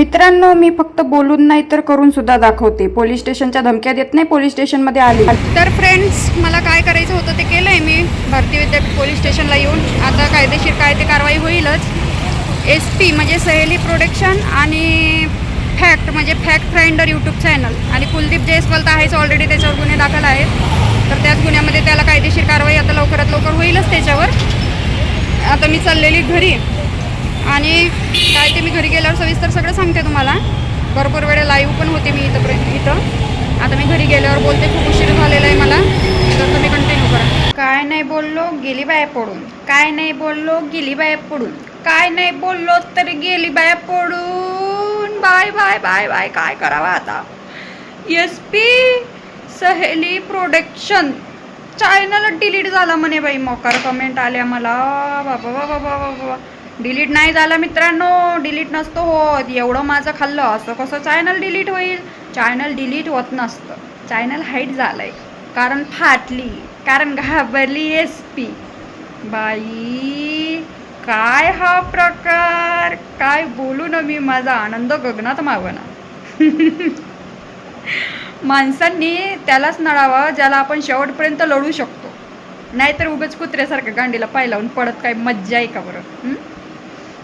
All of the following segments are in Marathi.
मित्रांनो मी फक्त बोलून नाही तर करून सुद्धा दाखवते. पोलीस स्टेशनच्या धमक्या देत नाही पोलीस स्टेशनमध्ये आली. तर फ्रेंड्स मला काय करायचं होतं ते केलंय मी. भारतीय विद्यापीठ पोलीस स्टेशनला येऊन आता कायदेशीर काय ते कारवाई होईलच. एस पी म्हणजे सहेली प्रोडक्शन आणि फॅक्ट म्हणजे फॅक्ट फाइंडर यूट्यूब चॅनल आणि कुलदीप जयस्वाल तर आहेच ऑलरेडी त्याच्यावर गुन्हे दाखल आहेत. तर त्याच गुन्ह्यामध्ये त्याला कायदेशीर कारवाई आता लवकरात लवकर होईलच त्याच्यावर. आता मी चाललेली घरी. आणि काय ते मी घरी गेल्यावर सविस्तर सगळं सांगते तुम्हाला. भरपूर वेळा लाईव्ह पण होते मी इथंपर्यंत इथं. आता मी घरी गेल्यावर बोलते खूप उशीर झालेला आहे मला. तर तुम्ही कंटिन्यू करा. काय नाही बोललो गेली बाया पडून. काय नाही बोललो गेली बाया पडून. काय नाही बोललो तरी गेली बाया पडून. बाय बाय बाय बाय काय करावं आता? S P Saheli production channel delete झाला म्हणे बाई मोकार कमेंट आल्या मला. बाबा बाबा बाबा बाबा. डिलीट नाही झाला मित्रांनो. डिलीट नसतो होत. एवढं माझं खाल्लं. असं कसं चॅनल डिलीट होईल? चॅनल डिलीट होत नसतं. चॅनल हाईट झालंय. कारण फाटली. कारण घाबरली एस पी बाई काय हा प्रकार? काय बोलू ना मी माझा आनंद गगनात मावना माणसांनी त्यालाच नळावा ज्याला आपण शेवटपर्यंत लढू शकतो. नाहीतर उभेच कुत्र्यासारखं गांडीला पाय लावून पडत काय? मज्जा आहे का बरं?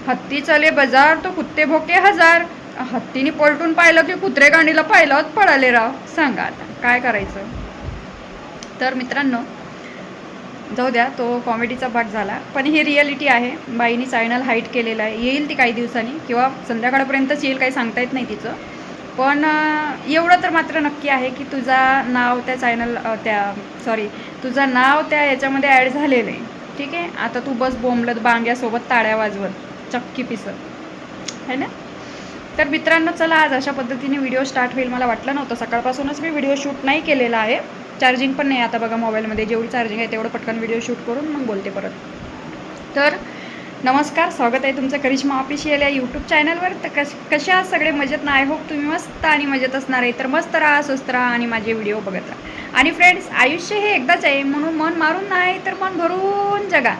हत्ती चले बाजार तो कुत्ते भोके हजार. हत्तीने पलटून पाहिलं की कुत्रे गाणीला पाहिलं पळाले राव. सांगा आता काय करायचं? तर मित्रांनो जाऊ द्या तो कॉमेडीचा भाग झाला. पण ही रियालिटी आहे. बाईनी चॅनल हाईट केलेलं आहे. येईल ती काही दिवसांनी किंवा संध्याकाळपर्यंतच येईल काही सांगता येत नाही तिचं. पण एवढं तर मात्र नक्की आहे की तुझा नाव त्या चॅनल त्या सॉरी तुझं नाव त्या याच्यामध्ये ॲड झालेलं आहे. ठीक आहे? आता तू बस बोंबलत बांग्यासोबत ताळ्या वाजवत. चक्की पिसत. है ना? तर मित्रांनो चला आज अशा पद्धतीने व्हिडिओ स्टार्ट होईल. मला वाटलं नव्हतं. सकाळपासूनच मी व्हिडिओ शूट नाही केलेला आहे. चार्जिंग पण नाही आता बघा मोबाईलमध्ये जेवढी चार्जिंग आहे तेवढं पटकन व्हिडिओ शूट करून मग बोलते परत. तर नमस्कार स्वागत आहे तुमचं करिश्मा ऑफिशियल या यूट्यूब चॅनलवर तर कश कशा आहात सगळे? मजेत ना? आय होप तुम्ही मस्त आणि मजेत असणार आहे. तर मस्त राहा स्वस्त राहा आणि माझे व्हिडिओ बघत राहा. आणि फ्रेंड्स आयुष्य हे एकदाच आहे. म्हणून मन मारून नाही तर मन भरून जगा.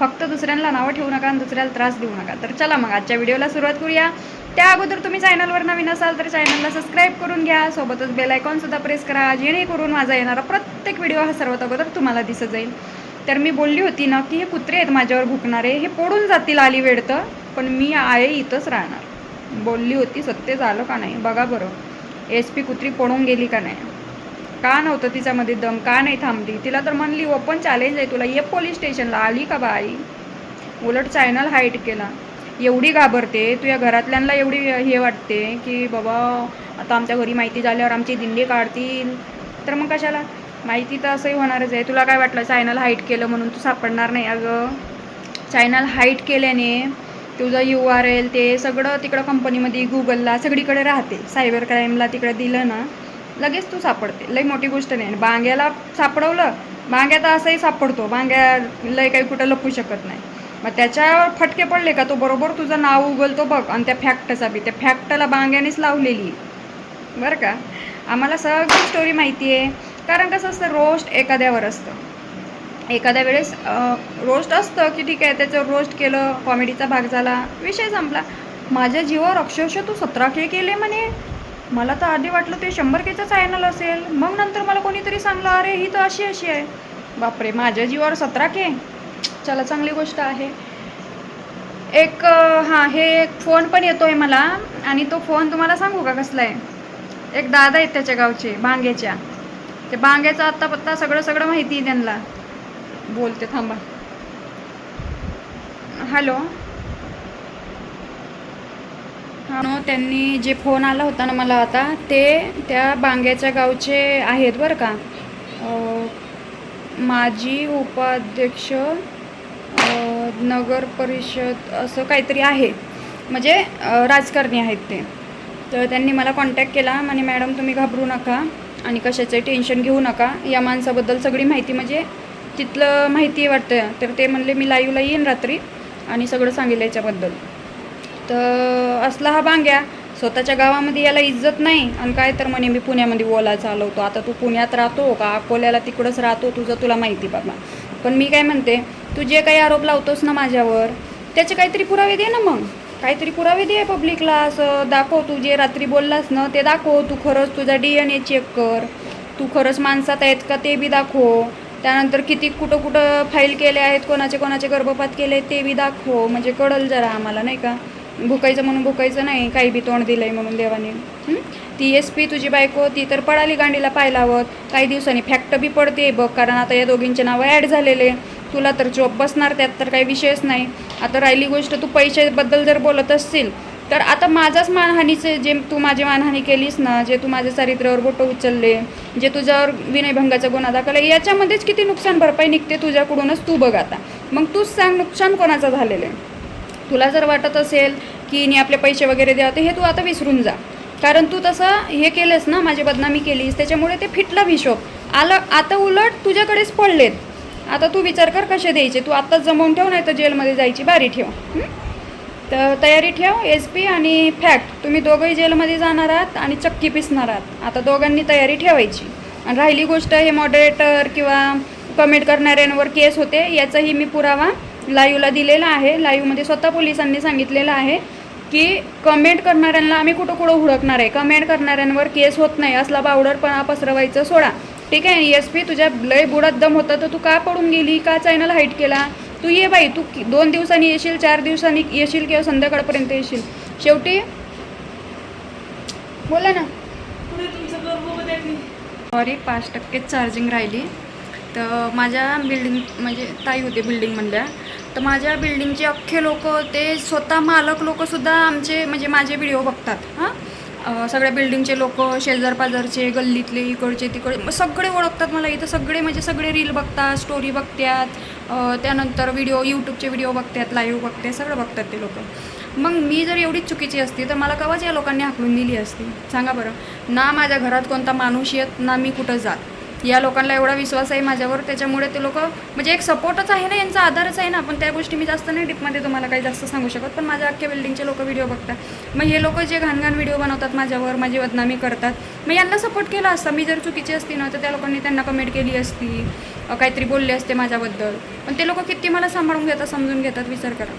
फक्त दुसऱ्यांना नावं ठेवू नका आणि दुसऱ्याला त्रास देऊ नका. तर चला मग आजच्या व्हिडिओला सुरुवात करूया. त्या अगोदर तुम्ही चॅनलवर नवीन असाल तर चॅनलला सबस्क्राईब करून घ्या. सोबतच बेल आयकॉनसुद्धा प्रेस करा. जेणेकरून माझा येणारा प्रत्येक व्हिडिओ हा सर्वात अगोदर तुम्हाला दिसत जाईल. तर मी बोलली होती ना की हे कुत्रे आहेत माझ्यावर भुकणारे. हे पडून जातील आली वेळ तर. पण मी आहे इथंच राहणार. बोलली होती सत्य झालं का नाही? बघा बरं. एस पी कुत्री पडून गेली का नाही? का नव्हतं तिच्यामध्ये दम? का नाही थांबली? तिला तर म्हणली ओपन चॅलेंज आहे तुला. ये पोलीस स्टेशनला आली का बाई? उलट चॅनल हाईट केला. एवढी घाबरते? तुझ्या घरातल्यांना एवढी हे वाटते की बाबा आता आमच्या घरी माहिती झाल्यावर आमची दिंडी काढतील. तर मग कशाला? माहिती तर असंही होणारच आहे. तुला काय वाटलं चॅनल हाईट केलं म्हणून? तू सापडणार नाही अगं. चॅनल हाईट केल्याने तुझं यू आर एल ते सगळं तिकडं कंपनीमध्ये गुगलला सगळीकडे राहते. सायबर क्राईमला तिकडं दिलं ना लगेच तू सापडते. लई मोठी गोष्ट नाही. आणि बांग्याला सापडवलं बांग्या तर असंही सापडतो. बांग्या लय काही कुठं लपू शकत नाही. मग त्याच्यावर फटके पडले का तो बरोबर तुझं नाव उगलतो बघ. आणि त्या फॅक्टचा बी. त्या फॅक्टला बांग्यानेच लावलेली. बरं का? आम्हाला सगळी स्टोरी माहिती आहे. कारण कसं असतं रोस्ट एखाद्यावर असतं. एखाद्या वेळेस रोस्ट असतं की ठीक आहे त्याचं रोस्ट केलं कॉमेडीचा भाग झाला विषय संपला. माझ्या जीवावर अक्षरशः तू सतरा के केले म्हणे. मला तर आधी वाटलं ते शंभर केचं चॅनल असेल. मग नंतर मला कोणीतरी सांगलं अरे ही तर अशी अशी आहे. बापरे माझ्या जीवावर सतरा के. चला चांगली गोष्ट आहे. एक हां हे एक फोन पण येतो आहे मला आणि तो फोन तुम्हाला सांगू का कसला आहे? एक दादा आहेत त्याच्या गावचे बांग्याच्या ते बांग्याचा आत्ता पत्ता सगळं सगळं माहिती आहे त्यांना. बोलते थांबा. हॅलो. त्यांनी जे फोन आला होता ना मला आता ते त्या बांग्याच्या गावचे आहेत बरं का. माजी उपाध्यक्ष नगर परिषद असं काहीतरी आहे. म्हणजे राजकारणी आहेत ते. तर त्यांनी मला कॉन्टॅक्ट केला म्हणे मॅडम तुम्ही घाबरू नका आणि कशाचं टेन्शन घेऊ नका. या माणसाबद्दल सगळी माहिती म्हणजे तिथलं माहिती वाटतं. तर ते म्हणले मी लाईव्हला येईन रात्री आणि सगळं सांगेल याच्याबद्दल. तर असला हा बांग्या स्वतःच्या गावामध्ये याला इज्जत नाही. आणि काय तर म्हणे मी पुण्यामध्ये ओला चालवतो. आता तू पुण्यात राहतो का? अकोल्याला तिकडंच राहतो तुझं? तुला माहिती बाबा. पण मी काय म्हणते तू जे काही आरोप लावतोस ना माझ्यावर त्याचे काहीतरी पुरावे दे ना मग. काहीतरी पुरावे दे पब्लिकला असं दाखव तू जे रात्री बोललास ना ते दाखव. तू खरंच तुझा डी एन ए चेक कर. तू खरंच माणसात आहेत का ते बी दाखव. त्यानंतर किती कुठं कुठं फाईल केले आहेत कोणाचे कोणाचे गर्भपात केले ते बी दाखव. म्हणजे कळल जरा आम्हाला नाही का? भुकायचं म्हणून भुकायचं नाही काही बी तोंड दिलंय म्हणून देवाने. ती एस पी तुझी बायको ती तर पळाली गांडीला पायलावत काही दिवसांनी फॅक्ट बी पडते बघ कारण आता या दोघींचे नावं ॲड झालेले. तुला तर जॉब बसणार त्यात तर काही विषयच नाही. आता राहिली गोष्ट तू पैशाबद्दल जर बोलत असशील तर आता माझाच मानहानीचे जे तू माझी मानहानी केलीस ना जे तू माझ्या चारित्र्यावर बोटं उचलले जे तुझ्यावर विनयभंगाचा गुन्हा दाखल याच्यामध्येच किती नुकसान भरपाई निघते तुझ्याकडूनच तू बघ आता. मग तूच सांग नुकसान कोणाचं झालेलं आहे? तुला जर वाटत असेल की नी आपले पैसे वगैरे द्या तर हे तू आता विसरून जा. कारण तू तसं हे केलंस ना माझी बदनामी केलीस त्याच्यामुळे ते फिटलं हिशोब आलं आता उलट तुझ्याकडेच पडलेत. आता तू विचार कर कसे द्यायचे तू आत्ताच जमवून ठेव नाही तर जेलमध्ये जायची बारी ठेव. तर तयारी ठेव एस पी आणि फॅक्ट. तुम्ही दोघंही जेलमध्ये जाणार आहात आणि चक्की पिसणार आहात. आता दोघांनी तयारी ठेवायची. आणि राहिली गोष्ट हे मॉडरेटर किंवा कमेंट करणाऱ्यांवर केस होते याचाही मी पुरावा लाईव्हला दिलेला आहे. लाईव्हमध्ये स्वतः पोलिसांनी सांगितलेलं आहे की कमेंट करणाऱ्यांना आम्ही कुठं कुठं हुडकणार आहे? कमेंट करणाऱ्यांवर केस होत नाही. असला बावडरपणा पसरवायचं सोडा. ठीक आहे एस पी तुझ्या लय बुडात दम होता तर तू का पडून गेली? का चॅनल हाईट केला? तू ये बाई तू दोन दिवसांनी येशील चार दिवसांनी येशील किंवा संध्याकाळपर्यंत येशील. शेवटी बोला ना. सॉरी पाच टक्केच चार्जिंग राहिली. तर माझ्या बिल्डिंग म्हणजे ताई होते बिल्डिंगमधल्या तर माझ्या बिल्डिंगचे अख्खे लोक ते स्वतः मालक लोकसुद्धा आमचे म्हणजे माझे व्हिडिओ बघतात हां. सगळ्या बिल्डिंगचे लोक शेजारपाजारचे गल्लीतले इकडचे तिकडे मग सगळे ओळखतात मला इथं. सगळे म्हणजे सगळे रील बघतात स्टोरी बघतात. त्यानंतर व्हिडिओ यूट्यूबचे व्हिडिओ बघतात लाईव्ह बघतात सगळं बघतात ते लोक. मग मी जर एवढीच चुकीची असती तर मला कवाच या लोकांनी हाकलून दिली असती? सांगा बरं. ना माझ्या घरात कोणता माणूस येत ना मी कुठं जात. या लोकांना एवढा विश्वास आहे माझ्यावर त्याच्यामुळे ते लोक म्हणजे एक सपोर्टच आहे ना यांचा आधारच आहे ना. पण त्या गोष्टी मी जास्त नाही डीपमध्ये तुम्हाला काही जास्त सांगू शकत पण माझ्या अख्ख्या बिल्डिंगचे लोक व्हिडिओ बघतात. मग हे लोक जे घाणघाण व्हिडिओ बनवतात माझ्यावर माझी बदनामी करतात मग यांना सपोर्ट केला असता. मी जर चुकीची असती ना तर त्या लोकांनी त्यांना कमेंट केली असती काहीतरी बोलले असते माझ्याबद्दल. पण ते लोक किती मला सांभाळून घेतात समजून घेतात विचार करा.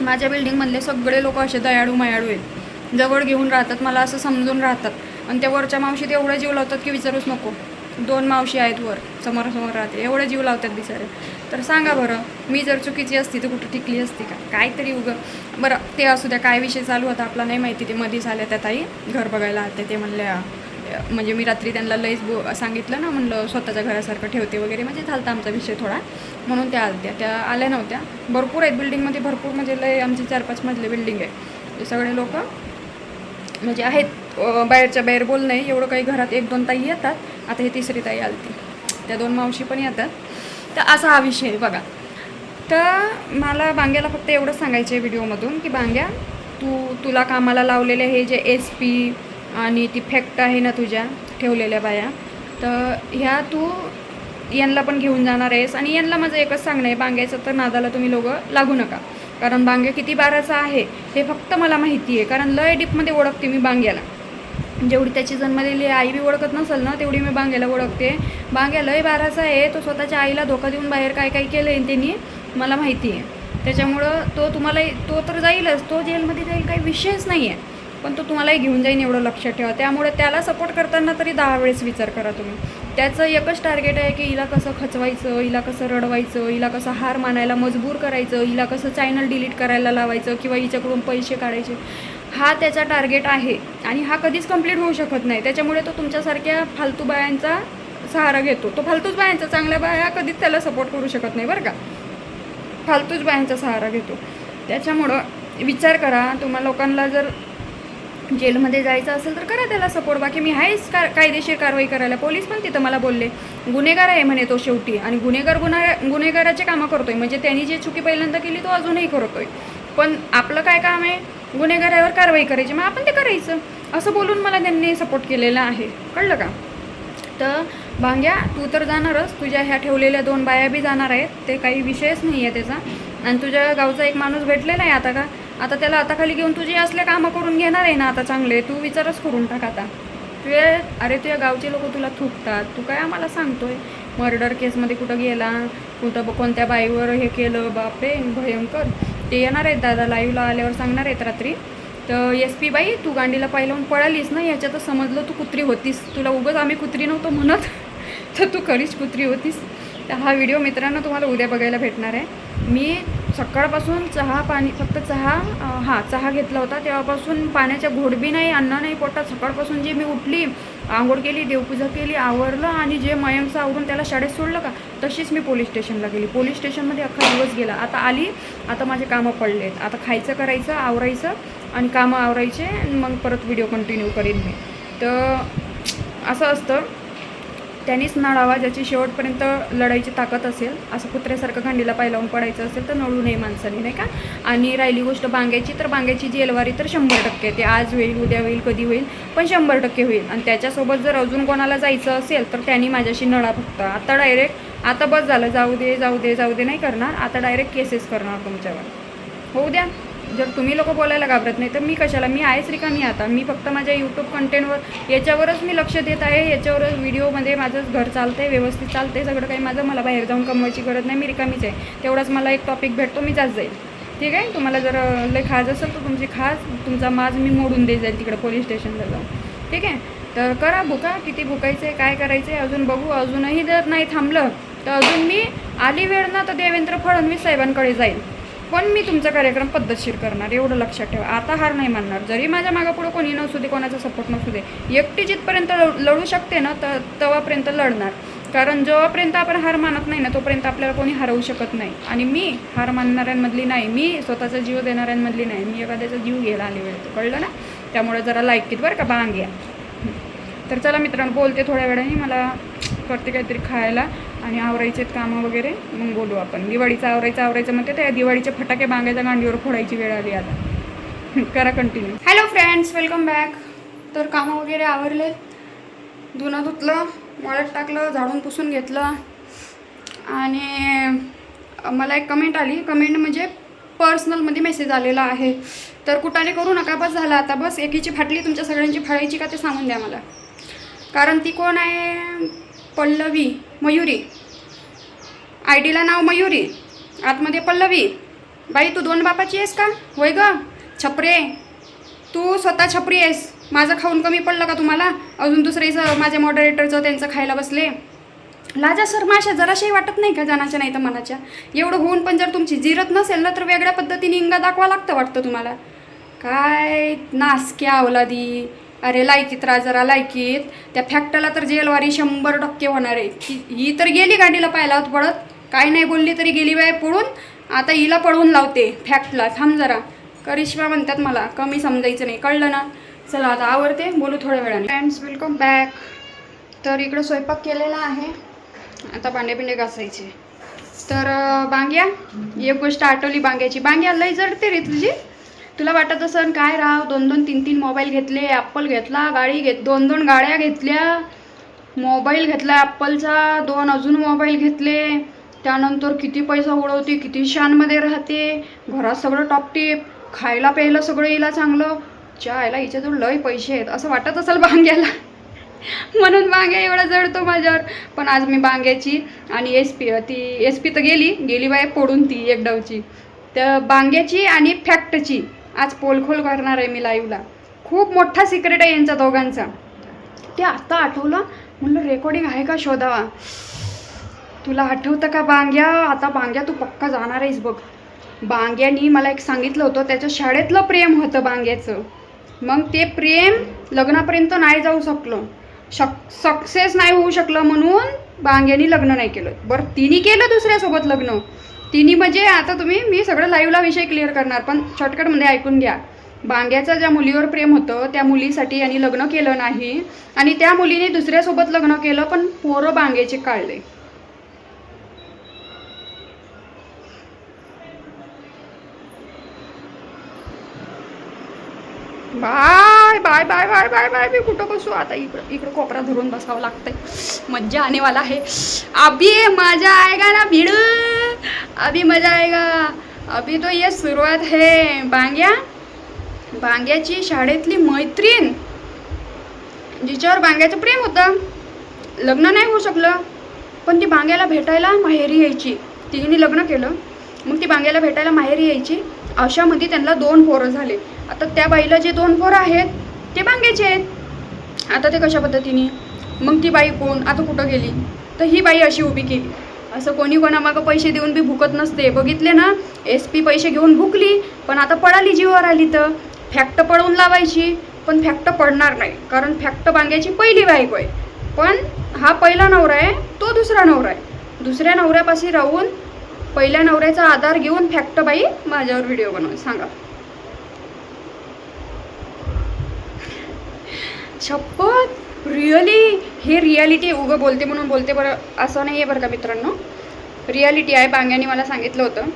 माझ्या बिल्डिंगमधले सगळे लोक असे दयाळू मयाळू आहेत. जवळ घेऊन राहतात मला असं समजून राहतात. आणि त्या वरच्या मावशीत एवढं जीव लावतात की विचारूच नको. दोन मावशी आहेत वर समोरासमोर राहते एवढं जीव लावतात बिचारे. तर सांगा बरं मी जर चुकीची असती तर कुठं टिकली असती का? काहीतरी उगं बरं ते असू द्या काय विषय चालू होता आपला नाही माहिती ते मध्ये आल्या त्या ताई घर बघायला आते ते म्हणल्या म्हणजे मी रात्री त्यांना लईच बो सांगितलं ना म्हणलं स्वतःच्या घरासारखं ठेवते वगैरे म्हणजे झालता आमचा विषय थोडा म्हणून त्या आलत्या. त्या आल्या नव्हत्या. भरपूर आहेत बिल्डिंगमध्ये भरपूर म्हणजे लय आमची चार पाच मजले बिल्डिंग आहे. सगळे लोक म्हणजे आहेत बाहेरच्या बाहेर बोल नाही एवढं काही घरात एक दोन ताई येतात आता हे तिसरी ताई ती त्या दोन मावशी पण येतात. तर असा हा विषय आहे बघा. तर मला बांग्याला फक्त एवढंच सांगायचं आहे व्हिडिओमधून की बांग्या तू तुला कामाला लावलेले हे जे एस पी आणि ती फॅक्ट आहे ना तुझ्या ठेवलेल्या बाया तर ह्या तू यांना पण घेऊन जाणार आहेस. आणि यांना माझं एकच सांगणं आहे बांग्याचं तर नादाला तुम्ही लोक लागू नका. कारण बांग्या किती बाराचा आहे हे फक्त मला माहिती आहे. कारण लय डीपमध्ये ओळखते मी बांग्याला. म्हणजे जेवढी त्याची जन्मलेली आई बी ओळखत नसेल ना तेवढी मी बांग्याला ओळखते. बांग्या लय बाराचा आहे तो स्वतःच्या आईला धोका देऊन बाहेर काय काय केलं आहे त्यांनी मला माहिती आहे. त्याच्यामुळं तो तुम्हाला तो तर जाईलच तो जेलमध्ये जाईल काही विषयच नाही आहे पण तो तुम्हालाही घेऊन जाईन एवढं लक्षात ठेवा. त्यामुळे त्याला सपोर्ट करताना तरी दहा वेळेस विचार करा तुम्ही. त्याचं एकच टार्गेट आहे की हिला कसं खचवायचं हिला कसं रडवायचं हिला कसं हार मानायला मजबूर करायचं हिला कसं चॅनल डिलीट करायला लावायचं किंवा हिच्याकडून पैसे काढायचे. हा त्याचा टार्गेट आहे आणि हा कधीच कंप्लीट होऊ शकत नाही. त्याच्यामुळे तो तुमच्यासारख्या फालतू बायांचा सहारा घेतो. तो फालतूच बायांचा चांगल्या बाया कधीच त्याला सपोर्ट करू शकत नाही बरं का. फालतूच बायांचा सहारा घेतो. त्याच्यामुळं विचार करा तुम्हा लोकांना जर जेलमध्ये जायचं असेल तर करा त्याला सपोर्ट बाकी मी आहेच का कायदेशीर कारवाई करायला. पोलीस पण तिथं मला बोलले गुन्हेगार आहे म्हणे तो शेवटी. आणि गुन्हेगार गुन्हा गुन्हेगाराचे कामं करतोय. म्हणजे त्यांनी जे चुकी पहिल्यांदा केली तो अजूनही करतोय. पण आपलं काय काम आहे? गुन्हेगारावर कारवाई करायची. मग आपण ते करायचं. असं बोलून मला त्यांनी सपोर्ट केलेला आहे. कळलं का? तर भांग्या तू तर जाणारच. तुझ्या ह्या ठेवलेल्या दोन बाया बी जाणार आहेत. ते काही विषयच नाही आहे त्याचा. आणि तुझ्या गावचा एक माणूस भेटलेला आहे आता का? आता त्याला आता खाली घेऊन तुझी असले कामं करून घेणार आहे ना आता चांगले? तू विचारच करून टाक आता. तुझे अरे तुझ्या गावचे लोक तुला थुकतात. तू काय आम्हाला सांगतोय? मर्डर केसमध्ये कुठं गेला? कुठं ब- कोणत्या बाईवर हे केलं? बापरे भयंकर. ते येणार आहेत दादा लाईव्हला आल्यावर सांगणार आहेत रात्री. तर एस पी बाई तू गांडीला पाहिलं पळालीस ना याच्यातच समजलं तू कुत्री होतीस. तुला उगंच आम्ही कुत्री नव्हतो म्हणत तर तू खरीच कुत्री होतीस. तर हा व्हिडिओ मित्रांनो तुम्हाला उद्या बघायला भेटणार आहे. मी सकाळपासून चहा पाणी फक्त चहा हां चहा घेतला होता. तेव्हापासून पाण्याच्या घोडबी नाही अन्न नाही पोटात. सकाळपासून जी मी उठली आंघोळ केली देवपूजा केली आवरलं आणि जे मयमचं आवरून त्याला शाळेत सोडलं का तशीच मी पोलीस स्टेशनला गेली. पोलीस स्टेशनमध्ये अख्खा दिवस गेला. आता आली आता माझे कामं पडले आहेत आता खायचं करायचं आवरायचं आणि कामं आवरायचे आणि मग परत व्हिडिओ कंटिन्यू करीन मी. तर असं असतं. त्यांनीच नळावा ज्याची शेवटपर्यंत लढायची ताकद असेल असं कुत्र्यासारखं गांडीला पायलावून पडायचं असेल तर नळू नये माणसाने नाही का? आणि राहिली गोष्ट बांग्याची तर बांग्याची जेलवारी तर शंभर टक्के ते आज होईल उद्या होईल कधी होईल पण शंभर टक्के होईल. आणि त्याच्यासोबत जर अजून कोणाला जायचं असेल तर त्यांनी माझ्याशी नळा फक्त. आता डायरेक्ट आता बस झालं. जाऊ दे जाऊ दे जाऊ दे नाही करणार. आता डायरेक्ट केसेस करणार तुमच्यावर. होऊ द्या. जर तुम्ही लोक बोलायला घाबरत नाही तर मी कशाला? मी आहेच रिकामी आता. मी फक्त माझ्या यूट्यूब कंटेंटवर याच्यावरच मी लक्ष देत आहे. याच्यावरच व्हिडिओमध्ये माझं घर चालतं आहे व्यवस्थित चालतं आहे सगळं काही माझं. मला बाहेर जाऊन कमवायची गरज नाही. मी रिकामीच आहे. तेवढाच मला एक टॉपिक भेटतो मी जात जाईल. ठीक आहे? तुम्हाला जर लई लय खाज असेल तर तुमची खाज तुमचा माज मी मोडून दे जाईल तिकडे पोलीस स्टेशनला जाऊन. ठीक आहे? तर करा बुका किती बुकायचं आहे काय करायचं आहे अजून बघू. अजूनही जर नाही थांबलं तर अजून मी आली वेळ ना तर देवेंद्र फडणवीस साहेबांकडे जाईल. पण मी तुमचा कार्यक्रम पद्धतशीर करणार एवढं लक्षात ठेवा. आता हार नाही मानणार. जरी माझ्या मागापुढं कोणी नसू दे कोणाचा सपोर्ट नसू दे एकटी जिथपर्यंत लढ- लढू शकते ना तर तेव्हापर्यंत लढणार. कारण जेव्हापर्यंत आपण हार मानत नाही ना तोपर्यंत आपल्याला कोणी हरवू शकत नाही. आणि मी हार मानणाऱ्यांमधली नाही. मी स्वतःचा जीव देणाऱ्यांमधली नाही. मी एखाद्याचा जीव घ्यायला आली वेळ कळलं ना? त्यामुळे जरा लायकीत बरं का बांग या तर चला मित्रांनो बोलते थोड्या वेळाने. मला करते काहीतरी खायला. आणि आवरायचे कामं वगैरे मग बोलू आपण. दिवाळीचं आवरायचं आवरायचं म्हणते त्या दिवाळीचे फटाके बांगायच्या गांडीवर फोडायची वेळ आली आता. करा continue hello friends welcome back तर कामं वगैरे आवरले. धुणं धुतलं मळ्यात टाकलं झाडून पुसून घेतलं. आणि मला एक कमेंट आली. कमेंट म्हणजे पर्सनलमध्ये मेसेज आलेला आहे. तर कुठाने करू नका बस झाला आता. बस एकीची फाटली तुमच्या सगळ्यांची फाळायची का ते सांगून द्या मला. कारण ती कोण आहे? पल्लवी मयुरी. आय डीला नाव मयुरी. आतमध्ये पल्लवी. बाई तू दोन बापाची आहेस का? होय ग. छपरे. तू स्वतः छपरी आहेस. माझं खाऊन कमी पडलं का तुम्हाला? अजून दुसरेचं माझ्या मॉडरेटरचं त्यांचं खायला बसले. लाजा सर माशा जराशाही वाटत नाही का जनाच्या नाही तर मनाच्या? एवढं होऊन पण जर तुमची जिरत नसेल ना तर वेगळ्या पद्धतीने इंगा दाखवा लागतं वाटतं तुम्हाला. काय नासक्या अवलादी अरे लायकीत राहा जरा लायकीत. त्या फॅक्टला तर जेलवारी शंभर टक्के होणार आहे. ही ही तर गेली गाडीला पाहिला पडत काय नाही बोलली तरी गेली बाय पळून. आता हिला पळवून लावते फॅक्टला थांब जरा. करिश्मा म्हणतात मला कमी समजायचं नाही. कळलं ना? चला आता आवडते बोलू थोड्या वेळाने. फ्रेंड्स वेलकम बॅक तर इकडं स्वयंपाक केलेला आहे. आता भांडे घासायचे. तर बांग्या एक गोष्ट आठवली बांग्याची. बांग्या लय जडते रे तुझी. तुला वाटत असं काय राव दोन दोन तीन तीन मोबाईल घेतले ॲप्पल घेतला गाडी घेत दोन दोन गाड्या घेतल्या मोबाईल घेतला ॲप्पलचा दोन अजून मोबाईल घेतले त्यानंतर किती पैसा उडवते किती शानमध्ये राहते घरात सगळं टॉपटीप खायला प्यायला सगळं हिला चांगलं चायला हिच्याजवळ लय पैसे आहेत असं वाटत असेल बांग्याला म्हणून बांग्या एवढा जडतो माझ्यावर. पण आज मी बांग्याची आणि एस पी ती एस पी तर गेली गेली बाय पडून ती एक डावची. तर बांग्याची आणि फॅक्टची आज पोलखोल करणार आहे मी लाईव्हला खूप मोठा सिक्रेट आहे यांचा दोघांचा. ते आत्ता आठवलं? म्हणलं रेकॉर्डिंग आहे का शोधावा? तुला आठवतं का बांग्या? आता बांग्या तू पक्का जाणार आहेस बघ. बांग्यानी मला एक सांगितलं होतं त्याच्या शाळेतलं प्रेम होतं बांग्याचं. मग ते प्रेम लग्नापर्यंत नाही जाऊ शकलं. शक सक्सेस नाही होऊ शकलं म्हणून बांग्यानी लग्न नाही केलं. बरं तिने केलं दुसऱ्यासोबत लग्न. तिन्ही म्हणजे आता तुम्ही मी सगळं लाईव्हला विषय क्लिअर करणार पण शॉर्टकटमध्ये ऐकून घ्या. बांग्याचं ज्या मुलीवर प्रेम होतं त्या मुलीसाठी यांनी लग्न केलं नाही. आणि त्या मुलीने दुसऱ्यासोबत लग्न केलं पण पोरं बांग्याचे काढले. बा bye bye bye bye bye. मी कुठं बसू? आता इकडं इकडं कोपरा धरून बसावं लागतंय. मज्जा आणेवाला आहे. अभी मजा आएगा ना भिड़? अभी मजा आएगा अभी तो ये सुरुवात है. बांग्या बांग्याची शाळेतली मैत्रीण जिच्यावर बांग्याचं प्रेम होतं. लग्न नाही होऊ शकलं पण ती बांग्याला भेटायला माहेरी यायची. तिने लग्न केलं. मग ती बांग्याला भेटायला माहेरी यायची. अशामध्ये त्यांना दोन पोरं झाले. आता त्या बाईला जे दोन पोरं आहेत ते बांग्याचे आहेत. आता ते कशा पद्धतीने? मग ती बाई कोण? आता कुठं गेली? तर ही बाई अशी उभी केली. असं कोणी कोणामागं पैसे देऊन बी भुकत नसते. बघितले ना एस पी पैसे घेऊन भुकली पण आता पळाली जीवावर आली तर. फॅक्ट पळवून लावायची पण फॅक्ट पडणार नाही. कारण फॅक्ट बांगायची पहिली बायको आहे. पण हा पहिला नवरा आहे तो दुसरा नवरा आहे. दुसऱ्या नवऱ्यापाशी राहून पहिल्या नवऱ्याचा आधार घेऊन फॅक्ट बाई माझ्यावर व्हिडिओ बनव सांगा. शपथ? रिअली हे रियालिटी उगं बोलते म्हणून बोलते बरं. असं नाही आहे बरं का मित्रांनो? रियालिटी आहे. बांग्याने मला सांगितलं होतं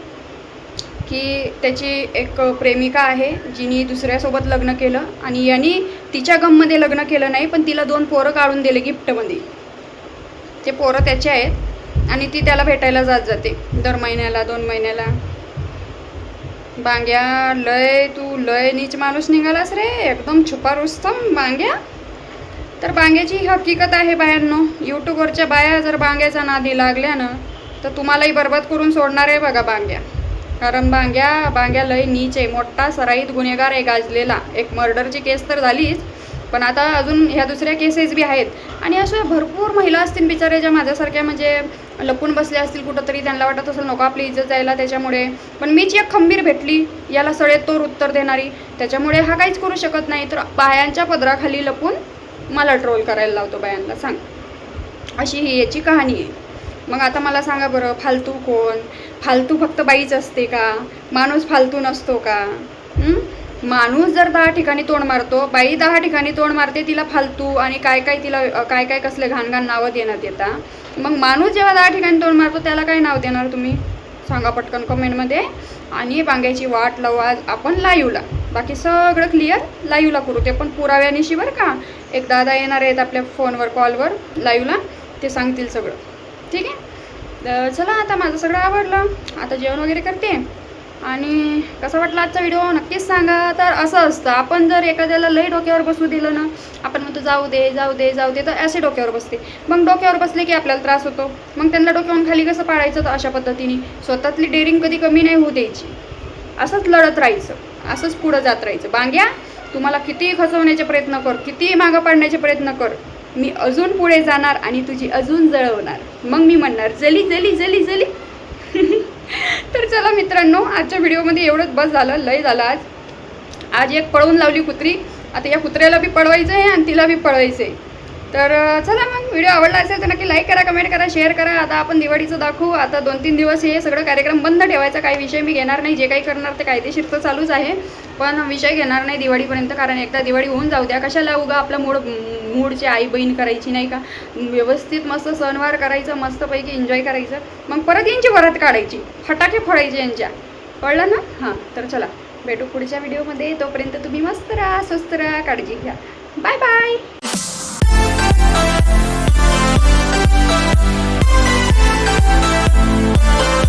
की त्याची एक प्रेमिका आहे जिने दुसऱ्यासोबत लग्न केलं आणि यांनी तिच्या गममध्ये लग्न केलं नाही पण तिला दोन पोरं काढून दिले गिफ्टमध्ये. ते पोरं त्याचे आहेत आणि ती त्याला भेटायला जात जाते. दर महिन्याला दोन महिन्याला. बांग्या लय तू लय नीच माणूस निघालास रे. एकदम छुपा रुस्तम बांग्या. तर बांग्याची ही हकीकत आहे बायांनो. यूट्यूबवरच्या बाया जर बांग्याचा नादी लागल्या ना तर तुम्हालाही बरबाद करून सोडणार आहे बघा बांग्या. कारण बांग्या बांग्या लय नीच आहे मोठा सराईत गुन्हेगार आहे गाजलेला. एक मर्डरची केस तर झालीच पण आता अजून ह्या दुसऱ्या केसेस बी आहेत. आणि अशा भरपूर महिला असतील बिचारे ज्या माझ्यासारख्या म्हणजे लपून बसल्या असतील कुठंतरी त्यांना वाटत असेल नको आपली इज्जत जायला त्याच्यामुळे. पण मीच एक खंबीर भेटली याला सडेत उत्तर देणारी. त्याच्यामुळे हा काहीच करू शकत नाही. तर बायांच्या पदराखाली लपून मला ट्रोल करायला लावतो बायांना सांग. अशी ही याची कहाणी आहे. मग आता मला सांगा बरं फालतू कोण? फालतू फक्त बाईच असते का? माणूस फालतू नसतो का? माणूस जर दहा ठिकाणी तोंड मारतो बाई दहा ठिकाणी तोंड मारते तिला फालतू आणि काय काय तिला काय काय कसले घाण घाण नावं देण्यात येतात. मग माणूस जेव्हा दहा ठिकाणी तोंड मारतो त्याला काय नाव देणार तुम्ही? सांगा पटकन कमेंटमध्ये. आणि वांग्याची वाट लावू आपण लाईव्हला बाकी सगळं क्लिअर लाईव्हला करू. ते पण पुराव्यानिशी बरं का? एक दादा येणार आहेत आपल्या फोनवर कॉलवर लाईव्हला ते सांगतील सगळं. ठीक आहे? तर चला आता माझं सगळं आवडलं आता जेवण वगैरे करते. आणि कसा वाटला आजचा व्हिडिओ नक्कीच सांगा. तर असं असतं आपण जर एखाद्याला लई डोक्यावर बसू दिलं ना आपण म्हणतो जाऊ दे जाऊ दे जाऊ दे तर असे डोक्यावर बसते. मग डोक्यावर बसले की आपल्याला त्रास होतो. मग त्यांना डोक्यावरून खाली कसं पाळायचं तर अशा पद्धतीने? स्वतःतली डेअरिंग कधी कमी नाही होऊ द्यायची. असंच लढत राहायचं. असंच पुढं जात राहायचं. बांग्या तुम्हाला कितीही खचवण्याचे प्रयत्न कर कितीही मागं पाडण्याचे प्रयत्न कर. मी अजून पुढे जाणार आणि तुझी अजून जळवणार. मग मी म्हणणार जली जली जली जली. तर चला मित्रांनो आजच्या व्हिडिओमध्ये एवढंच. बस झालं लय झालं आज. आज एक पळवून लावली कुत्री. आता या कुत्र्याला बी पळवायचं आहे आणि तिला बी पळवायचं आहे. तर चला मग व्हिडिओ आवडला असेल तर नक्की लाईक करा कमेंट करा शेअर करा. आता आपण दिवाळीचं दाखवू. आता दोन तीन दिवस हे सगळं कार्यक्रम बंद ठेवायचा. काही विषय मी घेणार नाही. जे काही करणार ते कायदेशीर तर चालूच आहे. पण विषय घेणार नाही दिवाळीपर्यंत कारण एकदा दिवाळी होऊन जाऊ द्या. कशाला उगा आपला मूड मूडची आई बहीण करायची नाही का? व्यवस्थित मस्त सणवार करायचं मस्तपैकी एन्जॉय करायचं. मग परत यांची वरात काढायची. फटाके फोडायचे यांच्या. कळलं ना? हां तर चला. भेटू पुढच्या व्हिडिओमध्ये. तोपर्यंत तुम्ही मस्त राहा स्वस्त राहा काळजी घ्या. Bye bye you